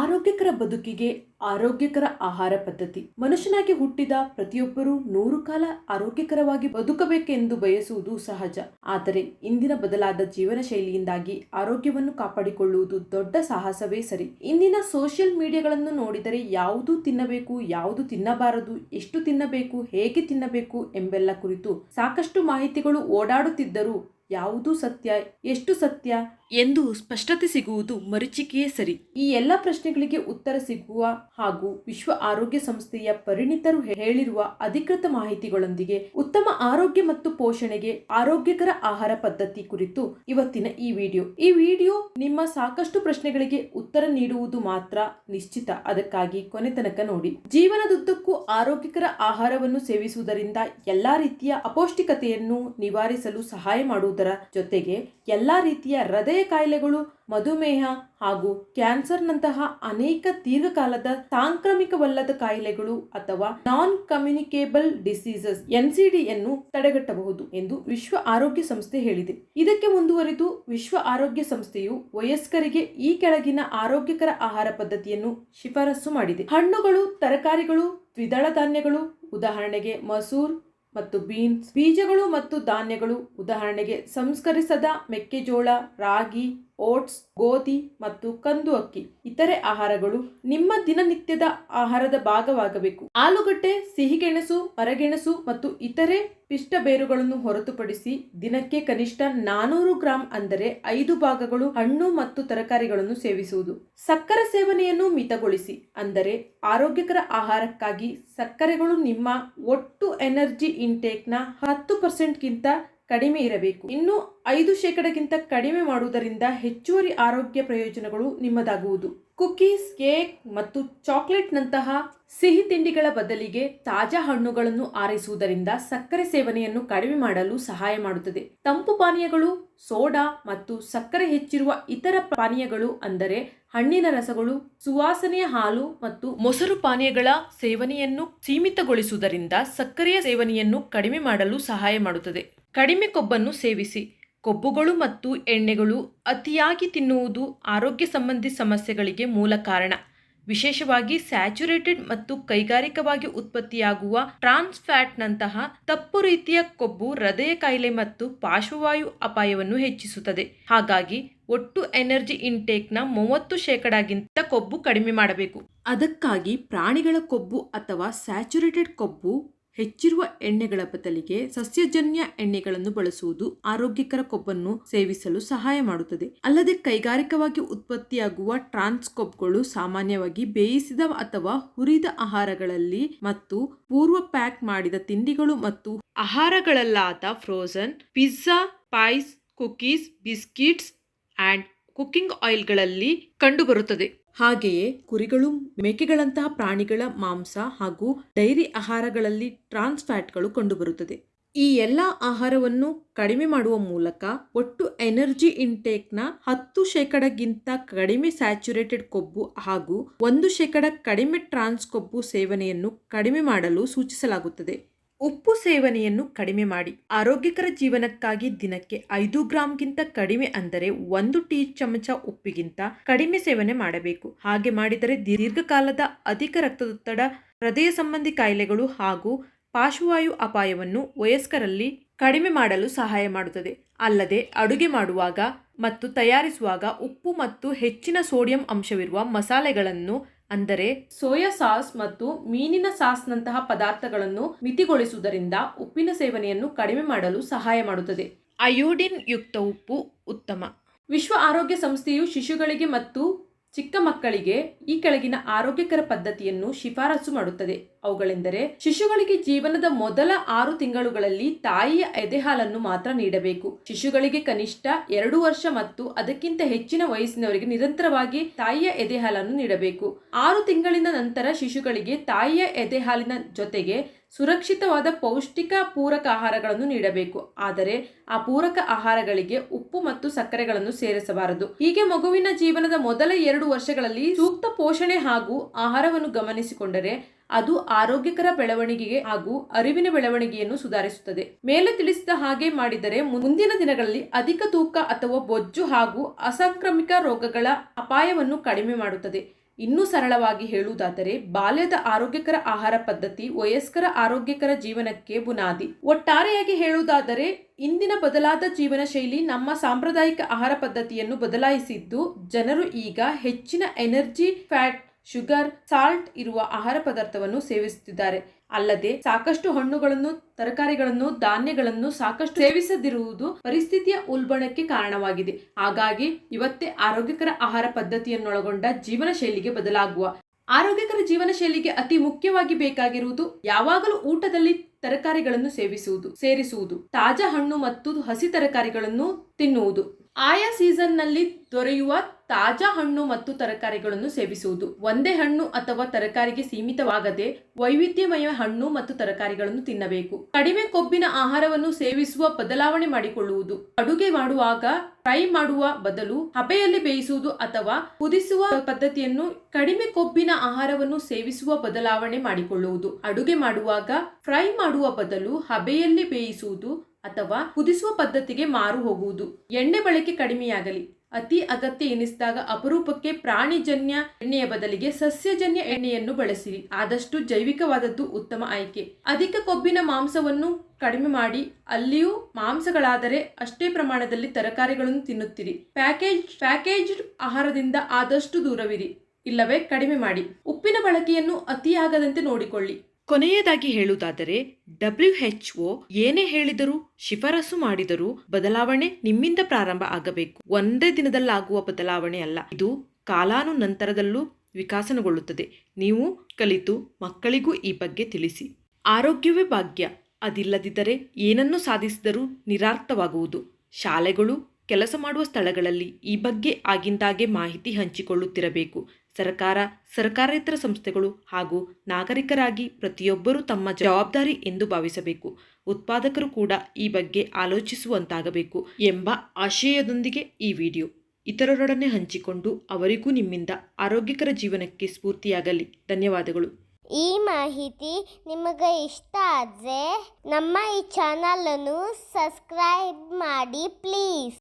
ಆರೋಗ್ಯಕರ ಬದುಕಿಗೆ ಆರೋಗ್ಯಕರ ಆಹಾರ ಪದ್ಧತಿ. ಮನುಷ್ಯನಾಗಿ ಹುಟ್ಟಿದ ಪ್ರತಿಯೊಬ್ಬರೂ ನೂರು ಕಾಲ ಆರೋಗ್ಯಕರವಾಗಿ ಬದುಕಬೇಕೆಂದು ಬಯಸುವುದು ಸಹಜ. ಆದರೆ ಇಂದಿನ ಬದಲಾದ ಜೀವನ ಶೈಲಿಯಿಂದಾಗಿ ಆರೋಗ್ಯವನ್ನು ಕಾಪಾಡಿಕೊಳ್ಳುವುದು ದೊಡ್ಡ ಸಾಹಸವೇ ಸರಿ. ಇಂದಿನ ಸೋಷಿಯಲ್ ಮೀಡಿಯಾಗಳನ್ನು ನೋಡಿದರೆ ಯಾವುದು ತಿನ್ನಬೇಕು, ಯಾವುದು ತಿನ್ನಬಾರದು, ಎಷ್ಟು ತಿನ್ನಬೇಕು, ಹೇಗೆ ತಿನ್ನಬೇಕು ಎಂಬೆಲ್ಲ ಕುರಿತು ಸಾಕಷ್ಟು ಮಾಹಿತಿಗಳು ಓಡಾಡುತ್ತಿದ್ದರೂ ಯಾವುದು ಸತ್ಯ, ಎಷ್ಟು ಸತ್ಯ ಎಂದು ಸ್ಪಷ್ಟತೆ ಸಿಗುವುದು ಮರೀಚಿಕೆಯೇ ಸರಿ. ಈ ಎಲ್ಲ ಪ್ರಶ್ನೆಗಳಿಗೆ ಉತ್ತರ ಸಿಗುವ ಹಾಗೂ ವಿಶ್ವ ಆರೋಗ್ಯ ಸಂಸ್ಥೆಯ ಪರಿಣಿತರು ಹೇಳಿರುವ ಅಧಿಕೃತ ಮಾಹಿತಿಗಳೊಂದಿಗೆ ಉತ್ತಮ ಆರೋಗ್ಯ ಮತ್ತು ಪೋಷಣೆಗೆ ಆರೋಗ್ಯಕರ ಆಹಾರ ಪದ್ಧತಿ ಕುರಿತು ಇವತ್ತಿನ ಈ ವಿಡಿಯೋ. ಈ ವಿಡಿಯೋ ನಿಮ್ಮ ಸಾಕಷ್ಟು ಪ್ರಶ್ನೆಗಳಿಗೆ ಉತ್ತರ ನೀಡುವುದು ಮಾತ್ರ ನಿಶ್ಚಿತ. ಅದಕ್ಕಾಗಿ ಕೊನೆ ತನಕ ನೋಡಿ. ಜೀವನದುದ್ದಕ್ಕೂ ಆರೋಗ್ಯಕರ ಆಹಾರವನ್ನು ಸೇವಿಸುವುದರಿಂದ ಎಲ್ಲಾ ರೀತಿಯ ಅಪೌಷ್ಟಿಕತೆಯನ್ನು ನಿವಾರಿಸಲು ಸಹಾಯ ಮಾಡುವುದರ ಜೊತೆಗೆ ಎಲ್ಲಾ ರೀತಿಯ ಹೃದಯ ಕಾಯಿಲೆಗಳು, ಮಧುಮೇಹ ಹಾಗೂ ಕ್ಯಾನ್ಸರ್ನಂತಹ ಅನೇಕ ದೀರ್ಘಕಾಲದ ಸಾಂಕ್ರಾಮಿಕವಲ್ಲದ ಕಾಯಿಲೆಗಳು ಅಥವಾ ನಾನ್ ಕಮ್ಯುನಿಕೇಬಲ್ ಡಿಸೀಸಸ್ ಎನ್ಸಿಡಿಯನ್ನು ತಡೆಗಟ್ಟಬಹುದು ಎಂದು ವಿಶ್ವ ಆರೋಗ್ಯ ಸಂಸ್ಥೆ ಹೇಳಿದೆ. ಇದಕ್ಕೆ ಮುಂದುವರಿದು ವಿಶ್ವ ಆರೋಗ್ಯ ಸಂಸ್ಥೆಯು ವಯಸ್ಕರಿಗೆ ಈ ಕೆಳಗಿನ ಆರೋಗ್ಯಕರ ಆಹಾರ ಪದ್ಧತಿಯನ್ನು ಶಿಫಾರಸು ಮಾಡಿದೆ. ಹಣ್ಣುಗಳು, ತರಕಾರಿಗಳು, ದ್ವಿದಳ ಧಾನ್ಯಗಳು, ಉದಾಹರಣೆಗೆ ಮಸೂರ್ ಮತ್ತು ಬೀನ್ಸ್ ಬೀಜಗಳು ಮತ್ತು ಧಾನ್ಯಗಳು. ಉದಾಹರಣೆಗೆ ಸಂಸ್ಕರಿಸದ ಮೆಕ್ಕೆಜೋಳ ರಾಗಿ ಓಟ್ಸ್, ಗೋಧಿ ಮತ್ತು ಕಂದು ಅಕ್ಕಿ. ಇತರೆ ಆಹಾರಗಳು ನಿಮ್ಮ ದಿನನಿತ್ಯದ ಆಹಾರದ ಭಾಗವಾಗಬೇಕು. ಆಲೂಗಡ್ಡೆ, ಸಿಹಿಗೆಣಸು, ಮರಗೆಣಸು ಮತ್ತು ಇತರೆ ಪಿಷ್ಟ ಬೇರುಗಳನ್ನು ಹೊರತುಪಡಿಸಿ ದಿನಕ್ಕೆ ಕನಿಷ್ಠ ನಾನೂರು ಗ್ರಾಂ ಅಂದರೆ ಐದು ಭಾಗಗಳು ಹಣ್ಣು ಮತ್ತು ತರಕಾರಿಗಳನ್ನು ಸೇವಿಸುವುದು. ಸಕ್ಕರೆ ಸೇವನೆಯನ್ನು ಮಿತಗೊಳಿಸಿ, ಅಂದರೆ ಆರೋಗ್ಯಕರ ಆಹಾರಕ್ಕಾಗಿ ಸಕ್ಕರೆಗಳು ನಿಮ್ಮ ಒಟ್ಟು ಎನರ್ಜಿ ಇಂಟೇಕ್ನ ಹತ್ತು ಪರ್ಸೆಂಟ್ಗಿಂತ ಕಡಿಮೆ ಇರಬೇಕು. ಇನ್ನು ಐದು ಶೇಕಡಕ್ಕಿಂತ ಕಡಿಮೆ ಮಾಡುವುದರಿಂದ ಹೆಚ್ಚುವರಿ ಆರೋಗ್ಯ ಪ್ರಯೋಜನಗಳು ನಿಮ್ಮದಾಗುವುದು. ಕುಕೀಸ್, ಕೇಕ್ ಮತ್ತು ಚಾಕ್ಲೇಟ್ನಂತಹ ಸಿಹಿ ತಿಂಡಿಗಳ ಬದಲಿಗೆ ತಾಜಾ ಹಣ್ಣುಗಳನ್ನು ಆರಿಸುವುದರಿಂದ ಸಕ್ಕರೆ ಸೇವನೆಯನ್ನು ಕಡಿಮೆ ಮಾಡಲು ಸಹಾಯ ಮಾಡುತ್ತದೆ. ತಂಪು ಪಾನೀಯಗಳು, ಸೋಡಾ ಮತ್ತು ಸಕ್ಕರೆ ಹೆಚ್ಚಿರುವ ಇತರ ಪಾನೀಯಗಳು ಅಂದರೆ ಹಣ್ಣಿನ ರಸಗಳು, ಸುವಾಸನೆಯ ಹಾಲು ಮತ್ತು ಮೊಸರು ಪಾನೀಯಗಳ ಸೇವನೆಯನ್ನು ಸೀಮಿತಗೊಳಿಸುವುದರಿಂದ ಸಕ್ಕರೆಯ ಸೇವನೆಯನ್ನು ಕಡಿಮೆ ಮಾಡಲು ಸಹಾಯ ಮಾಡುತ್ತದೆ. ಕಡಿಮೆ ಕೊಬ್ಬನ್ನು ಸೇವಿಸಿ. ಕೊಬ್ಬುಗಳು ಮತ್ತು ಎಣ್ಣೆಗಳು ಅತಿಯಾಗಿ ತಿನ್ನುವುದು ಆರೋಗ್ಯ ಸಂಬಂಧಿ ಸಮಸ್ಯೆಗಳಿಗೆ ಮೂಲ ಕಾರಣ. ವಿಶೇಷವಾಗಿ ಸ್ಯಾಚುರೇಟೆಡ್ ಮತ್ತು ಕೈಗಾರಿಕವಾಗಿ ಉತ್ಪತ್ತಿಯಾಗುವ ಟ್ರಾನ್ಸ್ ಫ್ಯಾಟ್ನಂತಹ ತಪ್ಪು ರೀತಿಯ ಕೊಬ್ಬು ಹೃದಯ ಕಾಯಿಲೆ ಮತ್ತು ಪಾರ್ಶ್ವವಾಯು ಅಪಾಯವನ್ನು ಹೆಚ್ಚಿಸುತ್ತದೆ. ಹಾಗಾಗಿ ಒಟ್ಟು ಎನರ್ಜಿ ಇಂಟೇಕ್ನ ಮೂವತ್ತು ಶೇಕಡಾಗಿಂತ ಕೊಬ್ಬು ಕಡಿಮೆ ಮಾಡಬೇಕು. ಅದಕ್ಕಾಗಿ ಪ್ರಾಣಿಗಳ ಕೊಬ್ಬು ಅಥವಾ ಸ್ಯಾಚುರೇಟೆಡ್ ಕೊಬ್ಬು ಹೆಚ್ಚಿರುವ ಎಣ್ಣೆಗಳ ಬದಲಿಗೆ ಸಸ್ಯಜನ್ಯ ಎಣ್ಣೆಗಳನ್ನು ಬಳಸುವುದು ಆರೋಗ್ಯಕರ ಕೊಬ್ಬನ್ನು ಸೇವಿಸಲು ಸಹಾಯ ಮಾಡುತ್ತದೆ. ಅಲ್ಲದೆ ಕೈಗಾರಿಕವಾಗಿ ಉತ್ಪತ್ತಿಯಾಗುವ ಟ್ರಾನ್ಸ್ ಕೊಬ್ಗಳು ಸಾಮಾನ್ಯವಾಗಿ ಬೇಯಿಸಿದ ಅಥವಾ ಹುರಿದ ಆಹಾರಗಳಲ್ಲಿ ಮತ್ತು ಪೂರ್ವ ಪ್ಯಾಕ್ ಮಾಡಿದ ತಿಂಡಿಗಳು ಮತ್ತು ಆಹಾರಗಳಲ್ಲಾದ frozen, pizza, pies, cookies, biscuits and cooking ಆಯಿಲ್ಗಳಲ್ಲಿ ಕಂಡುಬರುತ್ತದೆ. ಹಾಗೆಯೇ ಕುರಿಗಳು, ಮೇಕೆಗಳಂತಹ ಪ್ರಾಣಿಗಳ ಮಾಂಸ ಹಾಗೂ ಡೈರಿ ಆಹಾರಗಳಲ್ಲಿ ಟ್ರಾನ್ಸ್ ಫ್ಯಾಟ್ಗಳು ಕಂಡುಬರುತ್ತದೆ. ಈ ಎಲ್ಲ ಆಹಾರವನ್ನು ಕಡಿಮೆ ಮಾಡುವ ಮೂಲಕ ಒಟ್ಟು ಎನರ್ಜಿ ಇಂಟೇಕ್ನ ಹತ್ತು ಶೇಕಡಗಿಂತ ಕಡಿಮೆ ಸ್ಯಾಚುರೇಟೆಡ್ ಕೊಬ್ಬು ಹಾಗೂ ಒಂದು ಶೇಕಡ ಕಡಿಮೆ ಟ್ರಾನ್ಸ್ ಕೊಬ್ಬು ಸೇವನೆಯನ್ನು ಕಡಿಮೆ ಮಾಡಲು ಸೂಚಿಸಲಾಗುತ್ತದೆ. ಉಪ್ಪು ಸೇವನೆಯನ್ನು ಕಡಿಮೆ ಮಾಡಿ. ಆರೋಗ್ಯಕರ ಜೀವನಕ್ಕಾಗಿ ದಿನಕ್ಕೆ ಐದು ಗ್ರಾಮ್ಗಿಂತ ಕಡಿಮೆ ಅಂದರೆ ಒಂದು ಟೀ ಚಮಚ ಉಪ್ಪಿಗಿಂತ ಕಡಿಮೆ ಸೇವನೆ ಮಾಡಬೇಕು. ಹಾಗೆ ಮಾಡಿದರೆ ದೀರ್ಘಕಾಲದ ಅಧಿಕ ರಕ್ತದೊತ್ತಡ, ಹೃದಯ ಸಂಬಂಧಿ ಕಾಯಿಲೆಗಳು ಹಾಗೂ ಪಾರ್ಶ್ವವಾಯು ಅಪಾಯವನ್ನು ವಯಸ್ಕರಲ್ಲಿ ಕಡಿಮೆ ಮಾಡಲು ಸಹಾಯ ಮಾಡುತ್ತದೆ. ಅಲ್ಲದೆ ಅಡುಗೆ ಮಾಡುವಾಗ ಮತ್ತು ತಯಾರಿಸುವಾಗ ಉಪ್ಪು ಮತ್ತು ಹೆಚ್ಚಿನ ಸೋಡಿಯಂ ಅಂಶವಿರುವ ಮಸಾಲೆಗಳನ್ನು ಅಂದರೆ ಸೋಯಾ ಸಾಸ್ ಮತ್ತು ಮೀನಿನ ಸಾಸ್ನಂತಹ ಪದಾರ್ಥಗಳನ್ನು ಮಿತಿಗೊಳಿಸುವುದರಿಂದ ಉಪ್ಪಿನ ಸೇವನೆಯನ್ನು ಕಡಿಮೆ ಮಾಡಲು ಸಹಾಯ ಮಾಡುತ್ತದೆ. ಅಯೋಡಿನ್ ಯುಕ್ತ ಉಪ್ಪು ಉತ್ತಮ. ವಿಶ್ವ ಆರೋಗ್ಯ ಸಂಸ್ಥೆಯು ಶಿಶುಗಳಿಗೆ ಮತ್ತು ಚಿಕ್ಕ ಮಕ್ಕಳಿಗೆ ಈ ಕೆಳಗಿನ ಆರೋಗ್ಯಕರ ಪದ್ಧತಿಯನ್ನು ಶಿಫಾರಸು ಮಾಡುತ್ತದೆ. ಅವುಗಳೆಂದರೆ ಶಿಶುಗಳಿಗೆ ಜೀವನದ ಮೊದಲ ಆರು ತಿಂಗಳುಗಳಲ್ಲಿ ತಾಯಿಯ ಎದೆಹಾಲನ್ನು ಮಾತ್ರ ನೀಡಬೇಕು. ಶಿಶುಗಳಿಗೆ ಕನಿಷ್ಠ ಎರಡು ವರ್ಷ ಮತ್ತು ಅದಕ್ಕಿಂತ ಹೆಚ್ಚಿನ ವಯಸ್ಸಿನವರಿಗೆ ನಿರಂತರವಾಗಿ ತಾಯಿಯ ಎದೆಹಾಲನ್ನು ನೀಡಬೇಕು. ಆರು ತಿಂಗಳಿನ ನಂತರ ಶಿಶುಗಳಿಗೆ ತಾಯಿಯ ಎದೆಹಾಲಿನ ಜೊತೆಗೆ ಸುರಕ್ಷಿತವಾದ ಪೌಷ್ಟಿಕ ಪೂರಕ ಆಹಾರಗಳನ್ನು ನೀಡಬೇಕು. ಆದರೆ ಆ ಪೂರಕ ಆಹಾರಗಳಿಗೆ ಉಪ್ಪು ಮತ್ತು ಸಕ್ಕರೆಗಳನ್ನು ಸೇರಿಸಬಾರದು. ಹೀಗೆ ಮಗುವಿನ ಜೀವನದ ಮೊದಲ ಎರಡು ವರ್ಷಗಳಲ್ಲಿ ಸೂಕ್ತ ಪೋಷಣೆ ಹಾಗೂ ಆಹಾರವನ್ನು ಗಮನಿಸಿಕೊಂಡರೆ ಅದು ಆರೋಗ್ಯಕರ ಬೆಳವಣಿಗೆಗೆ ಹಾಗೂ ಅರಿವಿನ ಬೆಳವಣಿಗೆಯನ್ನು ಸುಧಾರಿಸುತ್ತದೆ. ಮೇಲೆ ತಿಳಿಸಿದ ಹಾಗೆ ಮಾಡಿದರೆ ಮುಂದಿನ ದಿನಗಳಲ್ಲಿ ಅಧಿಕ ತೂಕ ಅಥವಾ ಬೊಜ್ಜು ಹಾಗೂ ಅಸಾಂಕ್ರಾಮಿಕ ರೋಗಗಳ ಅಪಾಯವನ್ನು ಕಡಿಮೆ ಮಾಡುತ್ತದೆ. ಇನ್ನೂ ಸರಳವಾಗಿ ಹೇಳುವುದಾದರೆ, ಬಾಲ್ಯದ ಆರೋಗ್ಯಕರ ಆಹಾರ ಪದ್ಧತಿ ವಯಸ್ಕರ ಆರೋಗ್ಯಕರ ಜೀವನಕ್ಕೆ ಬುನಾದಿ. ಒಟ್ಟಾರೆಯಾಗಿ ಹೇಳುವುದಾದರೆ, ಇಂದಿನ ಬದಲಾದ ಜೀವನ ಶೈಲಿ ನಮ್ಮ ಸಾಂಪ್ರದಾಯಿಕ ಆಹಾರ ಪದ್ಧತಿಯನ್ನು ಬದಲಾಯಿಸಿದ್ದು ಜನರು ಈಗ ಹೆಚ್ಚಿನ ಎನರ್ಜಿ, ಫ್ಯಾಟ್ ಶುಗರ್, ಸಾಲ್ಟ್ ಇರುವ ಆಹಾರ ಪದಾರ್ಥವನ್ನು ಸೇವಿಸುತ್ತಿದ್ದಾರೆ. ಅಲ್ಲದೆ ಸಾಕಷ್ಟು ಹಣ್ಣುಗಳನ್ನು, ತರಕಾರಿಗಳನ್ನು, ಧಾನ್ಯಗಳನ್ನು ಸಾಕಷ್ಟು ಸೇವಿಸದಿರುವುದು ಪರಿಸ್ಥಿತಿಯ ಉಲ್ಬಣಕ್ಕೆ ಕಾರಣವಾಗಿದೆ. ಹಾಗಾಗಿ ಇವತ್ತೇ ಆರೋಗ್ಯಕರ ಆಹಾರ ಪದ್ಧತಿಯನ್ನೊಳಗೊಂಡ ಜೀವನ ಶೈಲಿಗೆ ಬದಲಾಗುವ. ಆರೋಗ್ಯಕರ ಜೀವನ ಶೈಲಿಗೆ ಅತಿ ಮುಖ್ಯವಾಗಿ ಬೇಕಾಗಿರುವುದು ಯಾವಾಗಲೂ ಊಟದಲ್ಲಿ ತರಕಾರಿಗಳನ್ನು ಸೇವಿಸುವುದು, ಸೇರಿಸುವುದು, ತಾಜಾ ಹಣ್ಣು ಮತ್ತು ಹಸಿ ತರಕಾರಿಗಳನ್ನು ತಿನ್ನುವುದು. ಆಯಾ ಸೀಸನ್ನಲ್ಲಿ ದೊರೆಯುವ ತಾಜಾ ಹಣ್ಣು ಮತ್ತು ತರಕಾರಿಗಳನ್ನು ಸೇವಿಸುವುದು. ಒಂದೇ ಹಣ್ಣು ಅಥವಾ ತರಕಾರಿಗೆ ಸೀಮಿತವಾಗದೆ ವೈವಿಧ್ಯಮಯ ಹಣ್ಣು ಮತ್ತು ತರಕಾರಿಗಳನ್ನು ತಿನ್ನಬೇಕು. ಕಡಿಮೆ ಕೊಬ್ಬಿನ ಆಹಾರವನ್ನು ಸೇವಿಸುವ ಬದಲಾವಣೆ ಮಾಡಿಕೊಳ್ಳುವುದು. ಅಡುಗೆ ಮಾಡುವಾಗ ಫ್ರೈ ಮಾಡುವ ಬದಲು ಹಬೆಯಲ್ಲಿ ಬೇಯಿಸುವುದು ಅಥವಾ ಕುದಿಸುವ ಪದ್ಧತಿಯನ್ನು ಕಡಿಮೆ ಕೊಬ್ಬಿನ ಆಹಾರವನ್ನು ಸೇವಿಸುವ ಬದಲಾವಣೆ ಮಾಡಿಕೊಳ್ಳುವುದು. ಅಡುಗೆ ಮಾಡುವಾಗ ಫ್ರೈ ಮಾಡುವ ಬದಲು ಹಬೆಯಲ್ಲಿ ಬೇಯಿಸುವುದು ಅಥವಾ ಕುದಿಸುವ ಪದ್ಧತಿಗೆ ಮಾರು ಹೋಗುವುದು ಎಣ್ಣೆ ಬಳಕೆ ಕಡಿಮೆಯಾಗಲಿ. ಅತಿ ಅಗತ್ಯ ಎನಿಸಿದಾಗ ಅಪರೂಪಕ್ಕೆ ಪ್ರಾಣಿಜನ್ಯ ಎಣ್ಣೆಯ ಬದಲಿಗೆ ಸಸ್ಯಜನ್ಯ ಎಣ್ಣೆಯನ್ನು ಬಳಸಿರಿ. ಆದಷ್ಟು ಜೈವಿಕವಾದದ್ದು ಉತ್ತಮ ಆಯ್ಕೆ. ಅಧಿಕ ಕೊಬ್ಬಿನ ಮಾಂಸವನ್ನು ಕಡಿಮೆ ಮಾಡಿ, ಅಲ್ಲಿಯೂ ಮಾಂಸಗಳಾದರೆ ಅಷ್ಟೇ ಪ್ರಮಾಣದಲ್ಲಿ ತರಕಾರಿಗಳನ್ನು ತಿನ್ನುತ್ತಿರಿ. ಪ್ಯಾಕೇಜ್, ಪ್ಯಾಕೇಜ್ಡ್ ಆಹಾರದಿಂದ ಆದಷ್ಟು ದೂರವಿರಿ. ಇಲ್ಲವೇ ಕಡಿಮೆ ಮಾಡಿ. ಉಪ್ಪಿನ ಬಳಕೆಯನ್ನು ಅತಿಯಾಗದಂತೆ ನೋಡಿಕೊಳ್ಳಿ. ಕೊನೆಯದಾಗಿ ಹೇಳುವುದಾದರೆ ಡಬ್ಲ್ಯೂ ಎಚ್ ಒ ಏನೇ ಹೇಳಿದರೂ, ಶಿಫಾರಸು ಮಾಡಿದರೂ ಬದಲಾವಣೆ ನಿಮ್ಮಿಂದ ಪ್ರಾರಂಭ ಆಗಬೇಕು. ಒಂದೇ ದಿನದಲ್ಲಾಗುವ ಬದಲಾವಣೆ ಅಲ್ಲ. ಇದು ಕಾಲಾನುನಂತರದಲ್ಲೂ ವಿಕಾಸನಗೊಳ್ಳುತ್ತದೆ. ನೀವು ಕಲಿತು ಮಕ್ಕಳಿಗೂ ಈ ಬಗ್ಗೆ ತಿಳಿಸಿ. ಆರೋಗ್ಯವೇ ಭಾಗ್ಯ. ಅದಿಲ್ಲದಿದ್ದರೆ ಏನನ್ನು ಸಾಧಿಸಿದರೂ ನಿರಾರ್ಥವಾಗುವುದು. ಶಾಲೆಗಳು, ಕೆಲಸ ಮಾಡುವ ಸ್ಥಳಗಳಲ್ಲಿ ಈ ಬಗ್ಗೆ ಆಗಿಂದಾಗೆ ಮಾಹಿತಿ ಹಂಚಿಕೊಳ್ಳುತ್ತಿರಬೇಕು. ಸರ್ಕಾರ, ಸರ್ಕಾರೇತರ ಸಂಸ್ಥೆಗಳು ಹಾಗೂ ನಾಗರಿಕರಾಗಿ ಪ್ರತಿಯೊಬ್ಬರೂ ತಮ್ಮ ಜವಾಬ್ದಾರಿ ಎಂದು ಭಾವಿಸಬೇಕು. ಉತ್ಪಾದಕರು ಕೂಡ ಈ ಬಗ್ಗೆ ಆಲೋಚಿಸುವಂತಾಗಬೇಕು ಎಂಬ ಆಶಯದೊಂದಿಗೆ ಈ ವಿಡಿಯೋ. ಇತರರೊಡನೆ ಹಂಚಿಕೊಂಡು ಅವರಿಗೂ ನಿಮ್ಮಿಂದ ಆರೋಗ್ಯಕರ ಜೀವನಕ್ಕೆ ಸ್ಫೂರ್ತಿಯಾಗಲಿ. ಧನ್ಯವಾದಗಳು. ಈ ಮಾಹಿತಿ ನಿಮಗೆ ಇಷ್ಟ ಆದರೆ ನಮ್ಮ ಈ ಚಾನಲನ್ನು ಸಬ್ಸ್ಕ್ರೈಬ್ ಮಾಡಿ ಪ್ಲೀಸ್.